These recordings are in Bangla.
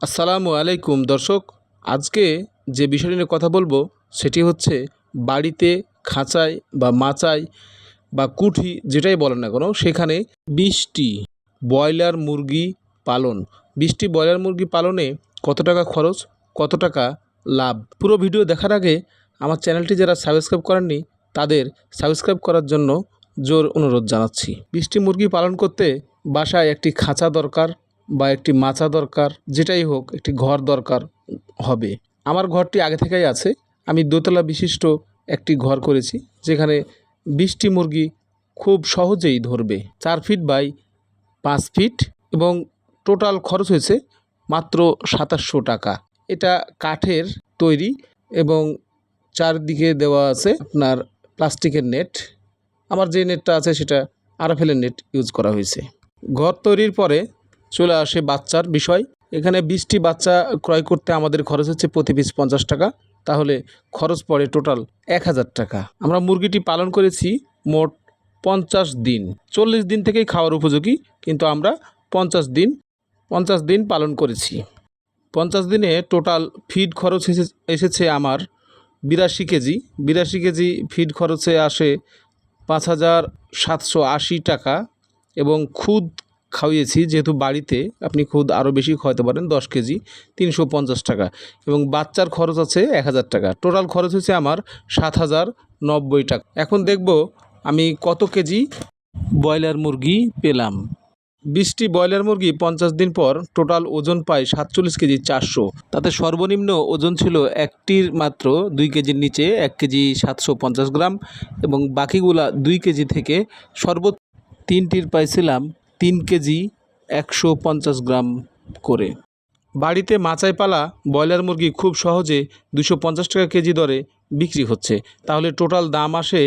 আসসালামু আলাইকুম, দর্শক। আজকে যে বিষয়টি নিয়ে কথা বলব, সেটি হচ্ছে বাড়িতে খাঁচায় বা মাচায় বা কুঠি যেটাই বলেন না কেন, সেখানে বিশটি ব্রয়লার মুরগি পালন। বিশটি ব্রয়লার মুরগি পালনে কত টাকা খরচ, কত টাকা লাভ? পুরো ভিডিও দেখার আগে আমার চ্যানেলটি যারা সাবস্ক্রাইব করেননি, তাদের সাবস্ক্রাইব করার জন্য জোর অনুরোধ জানাচ্ছি। বিশটি মুরগি পালন করতে বাসায় একটি খাঁচা দরকার বা একটি মাচা দরকার, যেটাই হোক একটি ঘর দরকার হবে। আমার ঘরটি আগে থেকেই আছে। আমি দোতলা বিশিষ্ট একটি ঘর করেছি, যেখানে বিশটি মুরগি খুব সহজেই ধরবে। চার ফিট বাই পাঁচ ফিট এবং টোটাল খরচ হয়েছে মাত্র সাতাশশো টাকা। এটা কাঠের তৈরি এবং চারদিকে দেওয়া আছে আপনার প্লাস্টিকের নেট। আমার যে নেটটা আছে সেটা আরএফএলের নেট ইউজ করা হয়েছে। ঘর তৈরির পরে চলে আসে বাচ্চার বিষয়। এখানে বিশটি বাচ্চা ক্রয় করতে আমাদের খরচ হচ্ছে প্রতি পিস পঞ্চাশ টাকা। তাহলে খরচ পড়ে টোটাল এক হাজার টাকা। আমরা মুরগিটি পালন করেছি মোট পঞ্চাশ দিন। চল্লিশ দিন থেকেই খাওয়ার উপযোগী, কিন্তু আমরা পঞ্চাশ দিন পঞ্চাশ দিন পালন করেছি। পঞ্চাশ দিনে টোটাল ফিড খরচ এসে- এসেছে আমার বিরাশি কেজি। বিরাশি কেজি ফিড খরচে আসে পাঁচ হাজার সাতশো আশি টাকা এবং খুদ খাওয়িয়েছি, যেহেতু বাড়িতে আপনি খুদ আরও বেশি খাওয়াতে পারেন, দশ কেজি, তিনশো পঞ্চাশ টাকা এবং বাচ্চার খরচ আছে এক হাজার টাকা। টোটাল খরচ হয়েছে আমার সাত হাজার নব্বই টাকা। এখন দেখব আমি কত কেজি ব্রয়লার মুরগি পেলাম। বিশটি ব্রয়লার মুরগি পঞ্চাশ দিন পর টোটাল ওজন পায় সাতচল্লিশ কেজি চারশো। তাতে সর্বনিম্ন ওজন ছিল একটির মাত্র দুই কেজির নিচে এক কেজি সাতশো পঞ্চাশ গ্রাম এবং বাকিগুলা দুই কেজি থেকে সর্বোচ্চ তিনটির পাইছিলাম তিন কেজি একশো পঞ্চাশ গ্রাম করে। বাড়িতে মাচায় পালা ব্রয়লার মুরগি খুব সহজে দুশো পঞ্চাশ টাকা কেজি দরে বিক্রি হচ্ছে। তাহলে টোটাল দাম আসে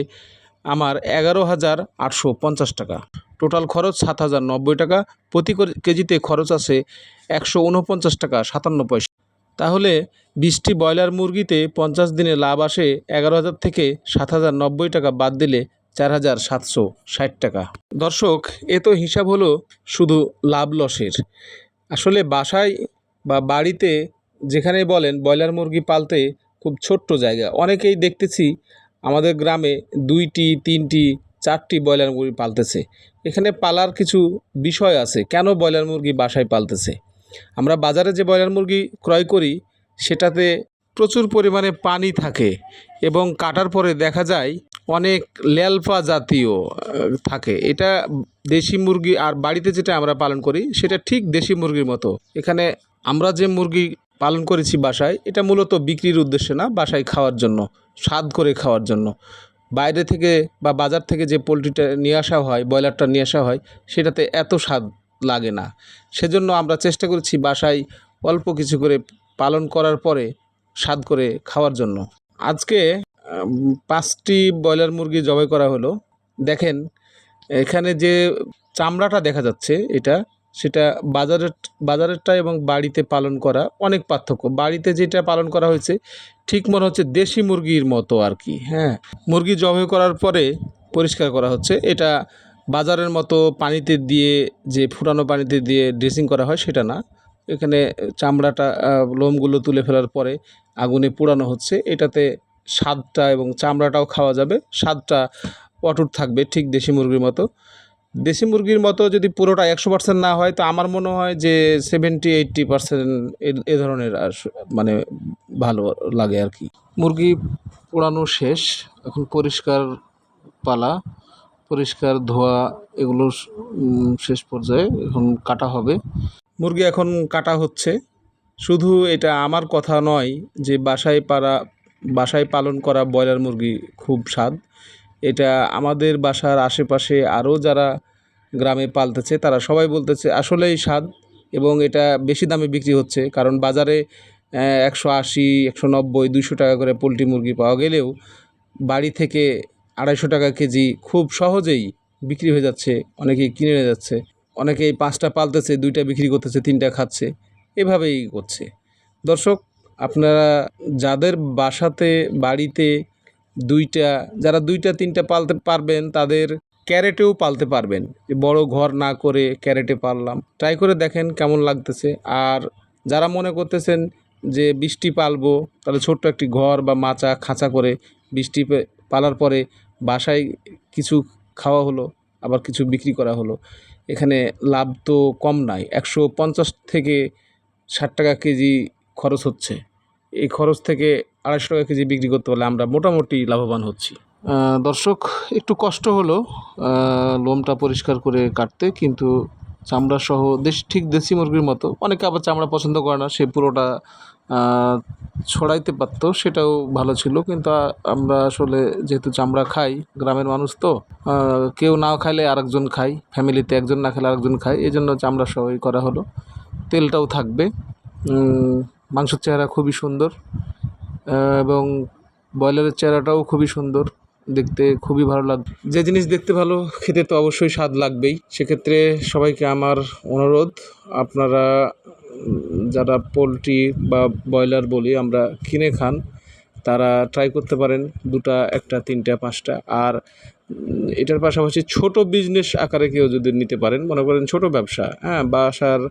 আমার এগারো হাজার আটশো পঞ্চাশ টাকা। টোটাল খরচ সাত হাজার নব্বই টাকা। প্রতি কেজিতে খরচ আছে একশো উনপঞ্চাশ টাকা সাতান্ন পয়সা। তাহলে বিশটি ব্রয়লার মুরগিতে পঞ্চাশ দিনে লাভ আসে এগারো হাজার থেকে সাত হাজার নব্বই টাকা বাদ দিলে চার হাজার সাতশো ষাট টাকা। দর্শক, এ তো হিসাব হলো শুধু লাভ লসের। আসলে বাসায় বা বাড়িতে যেখানে বলেন, ব্রয়লার মুরগি পালতে খুব ছোট্ট জায়গা। অনেকেই দেখতেছি আমাদের গ্রামে দুইটি, তিনটি, চারটি ব্রয়লার মুরগি পালতেছে। এখানে পালার কিছু বিষয় আছে, কেন ব্রয়লার মুরগি বাসায় পালতেছে? আমরা বাজারে যে ব্রয়লার মুরগি ক্রয় করি, সেটাতে প্রচুর পরিমাণে পানি থাকে এবং কাটার পরে দেখা যায় অনেক ল্যালপা জাতীয় থাকে। এটা দেশি মুরগি আর বাড়িতে যেটা আমরা পালন করি, সেটা ঠিক দেশি মুরগির মতো। এখানে আমরা যে মুরগি পালন করেছি বাসায়, এটা মূলত বিক্রির উদ্দেশ্যে না, বাসায় খাওয়ার জন্য, স্বাদ করে খাওয়ার জন্য। বাইরে থেকে বা বাজার থেকে যে পোলট্রিটা নিয়ে আসা হয়, ব্রয়লারটা নিয়ে আসা হয়, সেটাতে এত স্বাদ লাগে না। সেজন্য আমরা চেষ্টা করেছি বাসায় অল্প কিছু করে পালন করার পরে স্বাদ করে খাওয়ার জন্য। আজকে পাঁচটি ব্রয়লার মুরগি জবাই করা হলো। দেখেন, এখানে যে চামড়াটা দেখা যাচ্ছে, এটা, সেটা বাজারের, বাজারেরটা এবং বাড়িতে পালন করা অনেক পার্থক্য। বাড়িতে যেটা পালন করা হয়েছে, ঠিক মনে হচ্ছে দেশি মুরগির মতো আর কি হ্যাঁ। মুরগি জবাই করার পরে পরিষ্কার করা হচ্ছে, এটা বাজারের মতো পানিতে দিয়ে, যে ফুটানো পানিতে দিয়ে ড্রেসিং করা হয়, সেটা না। এখানে চামড়াটা লোমগুলো তুলে ফেলার পরে আগুনে পোড়ানো হচ্ছে। এটাতে স্বাদটা এবং চামড়াটাও খাওয়া যাবে। স্বাদটা অটুট থাকবে ঠিক দেশি মুরগির মতো। দেশি মুরগির মতো যদি পুরোটা একশো পার্সেন্ট না হয়, তো আমার মনে হয় যে সেভেন্টি এইট্টি পার্সেন্ট এ ধরনের মানে ভালো লাগে আর কি। মুরগি পোড়ানো শেষ। এখন পরিষ্কার পালা, পরিষ্কার ধোয়া এগুলো শেষ পর্যায়ে এখন কাটা হবে। মুরগি এখন কাটা হচ্ছে। শুধু এটা আমার কথা নয় যে বাসায় পাড়া বাসায় পালন করা ব্রয়লার মুরগি খুব স্বাদ। এটা আমাদের বাসার আশেপাশে আরও যারা গ্রামে পালতেছে, তারা সবাই বলতেছে আসলেই স্বাদ এবং এটা বেশি দামে বিক্রি হচ্ছে। কারণ বাজারে একশো আশি, একশো নব্বই দুশো টাকা করে পোলট্রি মুরগি পাওয়া গেলেও বাড়ি থেকে আড়াইশো টাকা কেজি খুব সহজেই বিক্রি হয়ে যাচ্ছে, অনেকেই কিনে নিয়ে যাচ্ছে। অনেকেই পাঁচটা পালতেছে, দুইটা বিক্রি করতেছে, তিনটা খাচ্ছে, এভাবেই করছে। দর্শক আপনারা যাদের বাসাতে, বাড়িতে দুইটা, যারা দুইটা, তিনটা পালতে পারবেন, তাদের ক্যারেটেও পালতে পারবেন। বড় ঘর না করে ক্যারেটে পারলাম ট্রাই করে দেখেন কেমন লাগতেছে। আর যারা মনে করতেছেন যে বৃষ্টি পালবো, তাহলে ছোট্ট একটি ঘর বা মাচা খাঁচা করে বৃষ্টি পালার পরে বাসায় কিছু খাওয়া হলো, আবার কিছু বিক্রি করা হলো। এখানে লাভ তো কম নাই। একশো পঞ্চাশ থেকে ষাট টাকা কেজি খরচ হচ্ছে। এই খরচ থেকে আড়াইশো টাকা কেজি বিক্রি করতে পারলে আমরা মোটামুটি লাভবান হচ্ছি। দর্শক, একটু কষ্ট হলো লোমটা পরিষ্কার করে কাটতে, কিন্তু চামড়া সহ দেশ, ঠিক দেশি মুরগির মতো, অনেকে আবার চামড়া পছন্দ করে না, সে পুরোটা ছড়াইতে পারতো, সেটাও ভালো ছিল, কিন্তু আমরা আসলে যেহেতু চামড়া খাই, গ্রামের মানুষ তো কেউ না খাইলে আরেকজন খাই ফ্যামিলিতে একজন না খেলে আরেকজন খাই এই জন্য চামড়া সহই করা হলো, তেলটাও থাকবে মাংসের চেহারা খুবই সুন্দর এবং ব্রয়লারের চেহারাটাও খুবই সুন্দর, দেখতে খুবই ভালো লাগবে যে জিনিস দেখতে ভালো, খেতে তো অবশ্যই স্বাদ লাগবেই। সেক্ষেত্রে সবাইকে আমার অনুরোধ, আপনারা যারা পোলট্রি বা ব্রয়লার বলি আমরা কিনে খান, তারা ট্রাই করতে পারেন দুটা, একটা, তিনটা, পাঁচটা। আর এটার পাশাপাশি ছোট বিজনেস আকারে কেউ যদি নিতে পারেন, মনে করেন ছোট ব্যবসা হ্যাঁ বাসার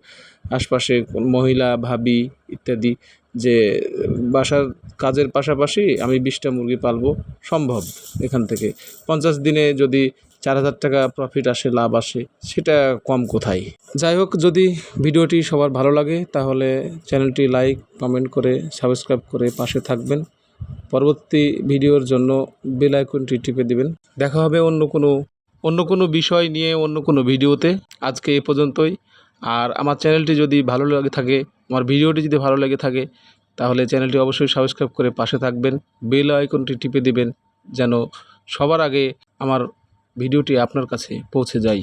আশপাশে মহিলা, ভাবি ইত্যাদি যে বাসার কাজের পাশাপাশি আমি বিশটা মুরগি পালবো, সম্ভব এখান থেকে। পঞ্চাশ দিনে যদি চার হাজার টাকা প্রফিট আসে, লাভ আসে, সেটা কম কোথায়? যাই হোক, যদি ভিডিওটি সবার ভালো লাগে, তাহলে চ্যানেলটি লাইক কমেন্ট করে সাবস্ক্রাইব করে পাশে থাকবেন। পরবর্তী ভিডিওর জন্য বেল আইকনটি টিপে দিবেন। দেখা হবে অন্য কোনো অন্য কোনো বিষয় নিয়ে অন্য কোনো ভিডিওতে। আজকে এ পর্যন্তই। আর আমার চ্যানেলটি যদি ভালো লাগে থাকে, আমার ভিডিওটি যদি ভালো লেগে থাকে, তাহলে চ্যানেলটি অবশ্যই সাবস্ক্রাইব করে পাশে থাকবেন। বেল আইকনটি টিপে দিবেন যেন সবার আগে আমার ভিডিওটি আপনার কাছে পৌঁছে যায়।